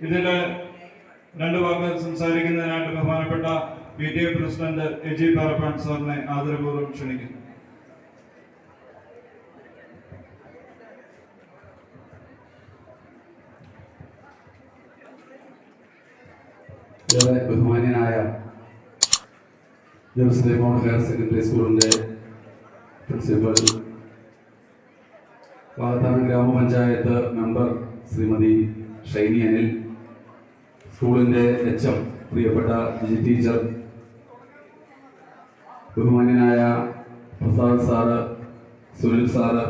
ഇതിൽ രണ്ട് വാക്ക് സംസാരിക്കുന്നതിനായിട്ട് ബഹുമാനപ്പെട്ട P T A president AG Parappan സാറിനെ ആദരപൂർവം ക്ഷണിക്കുന്നു. ബഹുമാന്യനായ മൗണ്ട് ഹയർ സെക്കൻഡറി സ്കൂളിന്റെ പ്രിൻസിപ്പൽ. ഗ്രാമപഞ്ചായത്ത് മെമ്പർ ശ്രീമതി ഷൈനി അനിൽ. സ്കൂളിന്റെ എച്ച് എം പ്രിയപ്പെട്ട ജി ടീച്ചർ. ബഹുമാന്യനായ Prasad sir Sunil sir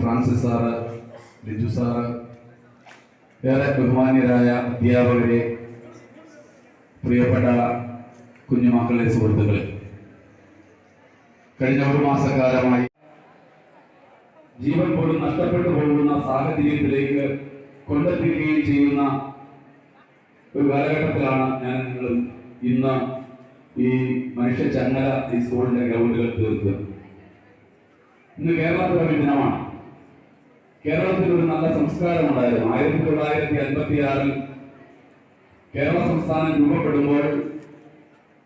Francis sir Liju sir ഏറെ ബഹുമാന്യരായ അധ്യാപകരെ പ്രിയപ്പെട്ട കുഞ്ഞുമക്കളെ സുഹൃത്തുക്കളെ. കഴിഞ്ഞ ഒരു മാസക്കാലമായി ജീവൻ പോലും നഷ്ടപ്പെട്ടു പോകുന്ന സാഹചര്യത്തിലേക്ക് കൊണ്ടെത്തിക്കുകയും ചെയ്യുന്ന ഒരു കാലഘട്ടത്തിലാണ് ഞാൻ നിങ്ങൾ ഇന്ന് ഈ മനുഷ്യ ചങ്ങല ഈ സ്കൂളിന്റെ ഗ്രൗണ്ടുകൾ തീർത്തത്. ഇന്ന് കേരളത്തിലെ ദിനമാണ്. കേരളത്തിൽ ഒരു നല്ല സംസ്കാരം ഉണ്ടായിരുന്നു. ആയിരത്തി തൊള്ളായിരത്തി അൻപത്തി ആറിൽ കേരള സംസ്ഥാനം രൂപപ്പെടുമ്പോൾ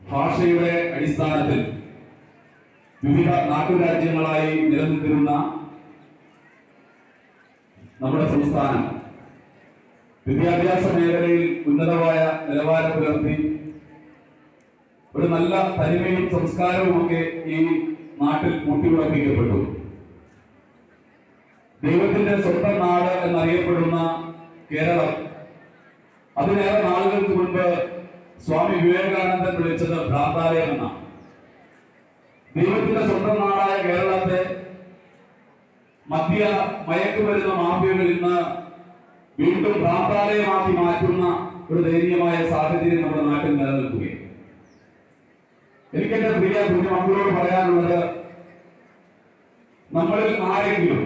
ഭാഷയുടെ അടിസ്ഥാനത്തിൽ വിവിധ നാട്ടുരാജ്യങ്ങളായി നിലനിൽക്കുന്ന നമ്മുടെ സംസ്ഥാനം വിദ്യാഭ്യാസ മേഖലയിൽ ഉന്നതമായ നിലവാരം പുലർത്തി ഒരു നല്ല തനിമയും സംസ്കാരവുമൊക്കെ ഈ നാട്ടിൽ കൂട്ടിയുറപ്പിക്കപ്പെട്ടു ദൈവത്തിന്റെ സ്വന്തം നാട് എന്നറിയപ്പെടുന്ന കേരളം അതിനേറെ നാളുകൾക്ക് മുൻപ് സ്വാമി വിവേകാനന്ദൻ വിളിച്ചത് ഭ്രാന്താലയം എന്നാണ് ദൈവത്തിന്റെ സ്വന്തം നാടായ കേരളത്തെ മദ്യ മയക്കുമരുന്ന് മാഫിയകൾ ഇന്ന് വീണ്ടും പ്രാന്താലയമാക്കി മാറ്റുന്ന ഒരു ദയനീയമായ സാഹചര്യം നമ്മുടെ നാട്ടിൽ നിലനിൽക്കുകയാണ്. എനിക്ക് എന്റെ പ്രിയ കുഞ്ഞു മക്കളോട് പറയാനുള്ളത് നമ്മളിൽ ആരെങ്കിലും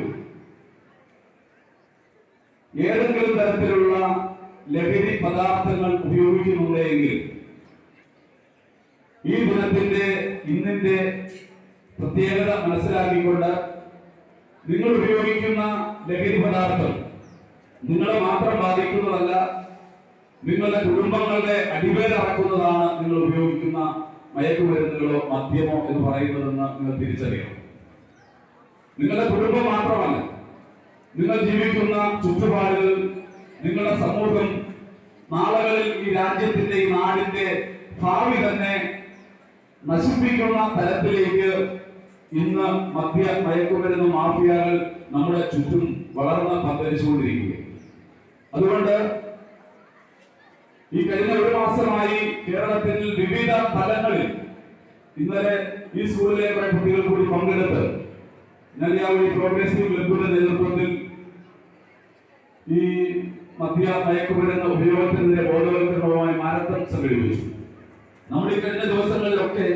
ഏതെങ്കിലും തരത്തിലുള്ള ലഹരി പദാർത്ഥങ്ങൾ ഉപയോഗിക്കുന്നുണ്ടെങ്കിൽ ഈ ദിനത്തിന്റെ ഇന്നിന്റെ പ്രത്യേകത മനസ്സിലാക്കിക്കൊണ്ട് നിങ്ങൾ ഉപയോഗിക്കുന്ന ലഹരി പദാർത്ഥം നിങ്ങളെ മാത്രം ബാധിക്കുന്നതല്ല നിങ്ങളുടെ കുടുംബങ്ങളുടെ അടിവേരറക്കുന്നതാണ് നിങ്ങൾ ഉപയോഗിക്കുന്ന മയക്കുമരുന്നുകളോ മദ്യമോ എന്ന് പറയുന്നതെന്ന് നിങ്ങൾ തിരിച്ചറിയണം. നിങ്ങളുടെ കുടുംബം മാത്രമല്ല നിങ്ങൾ ജീവിക്കുന്ന ചുറ്റുപാടുകൾ നിങ്ങളുടെ സമൂഹം നാളുകളിൽ ഈ രാജ്യത്തിന്റെ ഈ നാടിന്റെ ഭാവി തന്നെ നശിപ്പിക്കുന്ന തരത്തിലേക്ക് ഇന്ന് മദ്യ മയക്കുമരുന്ന് മാഫിയകൾ നമ്മുടെ ചുറ്റും വളർന്ന് പന്തലിച്ചുകൊണ്ടിരിക്കുകയാണ്. അതുകൊണ്ട് ഈ കഴിഞ്ഞ ഒരു മാസമായി കേരളത്തിൽ വിവിധ തലങ്ങളിൽ ഇന്നലെ ഈ സ്കൂളിലെ കുറെ കുട്ടികൾ കൂടി പങ്കെടുത്ത് നെല്ലിയാവഴി പ്രോഗ്രസീവ് ക്ലബിന്റെ നേതൃത്വത്തിൽ ഈ മദ്യ മയക്കുമരുന്ന് ഉപയോഗത്തിനെതിരെ ബോധവൽക്കരണവുമായി മാരത്തൺ സംഘടിപ്പിച്ചു. നമ്മൾ ഈ കഴിഞ്ഞ ദിവസങ്ങളിലൊക്കെ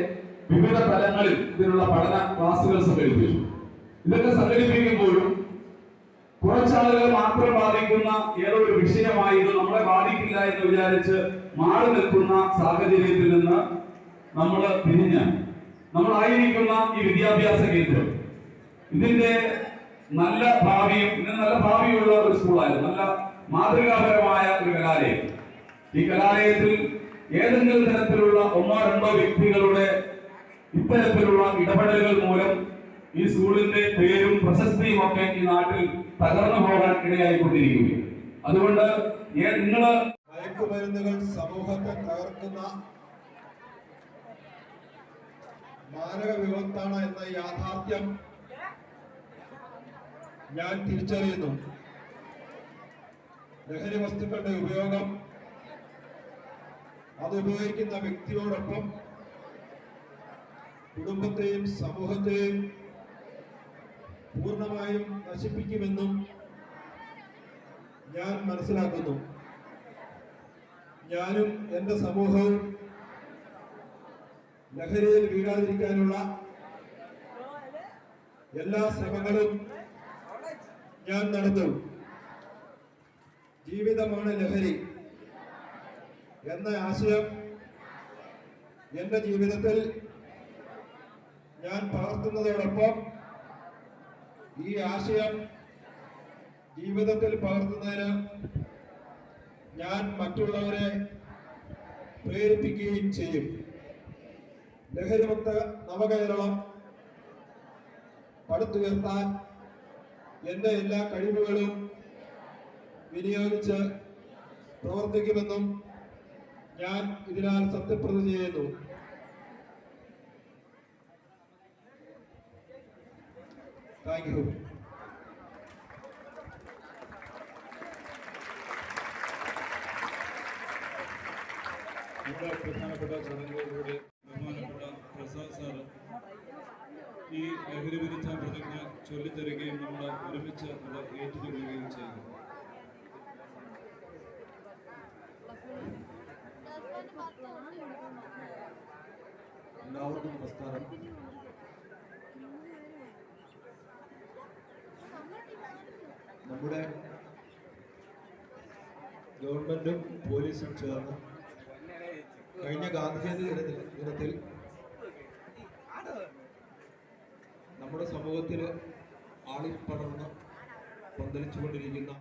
വിവിധ തലങ്ങളിൽ ഇതിനുള്ള പഠന ക്ലാസുകൾ സംഘടിപ്പിച്ചു. ഇതൊക്കെ സംഘടിപ്പിക്കുമ്പോഴും കുറച്ചാളുകൾ മാത്രം ബാധിക്കുന്ന ഏതോ ഒരു വിഷയമായി ഇത് നമ്മളെ ബാധിക്കില്ല എന്ന് വിചാരിച്ച് മാറി നിൽക്കുന്ന സാഹചര്യത്തിൽ നിന്ന് നമ്മൾ തിരിഞ്ഞ് നമ്മളായിരിക്കുന്ന ഈ വിദ്യാഭ്യാസ കേന്ദ്രം. ഇതിന്റെ നല്ല ഭാവിയും ഇതിന് നല്ല ഭാവിയുള്ള ഒരു സ്കൂളായിരുന്നു. നല്ല മാതൃകാപരമായ ഒരു കലാലയം. ഈ കലാലയത്തിൽ ഏതെങ്കിലും തരത്തിലുള്ള ഒന്നോ രണ്ടോ വ്യക്തികളുടെ ഇത്തരത്തിലുള്ള ഇടപെടലുകൾ മൂലം ഈ സ്കൂളിന്റെ പേരും പ്രശസ്തിയും ഒക്കെ ഈ നാട്ടിൽ തകർന്നു പോകാൻ ഇടയായിക്കൊണ്ടിരിക്കുകയാണ്. അതുകൊണ്ട് നിങ്ങൾ മയക്കുമരുന്നുകൾ സമൂഹത്തെ തകർക്കുന്ന മാരക വിപത്താണ് എന്ന യാഥാർത്ഥ്യം ഞാൻ തിരിച്ചറിയുന്നു. ലഹരി വസ്തുക്കളുടെ ഉപയോഗം അത് ഉപയോഗിക്കുന്ന വ്യക്തിയോടൊപ്പം കുടുംബത്തെയും സമൂഹത്തെയും പൂർണമായും നശിപ്പിക്കുമെന്നും ഞാൻ മനസ്സിലാക്കുന്നു. ഞാനും എന്റെ സമൂഹവും ലഹരിയിൽ വീഴാതിരിക്കാനുള്ള എല്ലാ ശ്രമങ്ങളും ഞാൻ നടത്തും. ജീവിതമാണ് ലഹരി. എന്ന ആശയം എന്റെ ജീവിതത്തിൽ ഞാൻ പകർത്തുന്നതോടൊപ്പം ഈ ആശയം ജീവിതത്തിൽ പകർത്തുന്നതിന് ഞാൻ മറ്റുള്ളവരെ പ്രേരിപ്പിക്കുകയും ചെയ്യും. ലഹരിമുക്ത നവകേരളം പടുത്തുയർത്താൻ എന്റെ എല്ലാ കഴിവുകളും വിനിയോഗിച്ച് പ്രവർത്തിക്കുമെന്നും ഞാൻ ഇതിനാൽ സത്യപ്രതിജ്ഞ ചെയ്യുന്നു. നമ്മുടെ പ്രസാദ് ഈ ലഹരി വിരുദ്ധ പ്രതിജ്ഞ ചൊല്ലിത്തരികയും നമ്മൾ ഒരുമിച്ച് അത് ഏറ്റുചൊല്ലുകയും ചെയ്തു. എല്ലാവർക്കും നമസ്കാരം. നമ്മുടെ ഗവൺമെന്റും പോലീസും ചേർന്ന് കഴിഞ്ഞ ഗാന്ധിജയന്തി ദിനത്തിൽ ദിനത്തിൽ നമ്മുടെ സമൂഹത്തിൽ ആളിപ്പടർന്ന് പന്തലിച്ചുകൊണ്ടിരിക്കുന്ന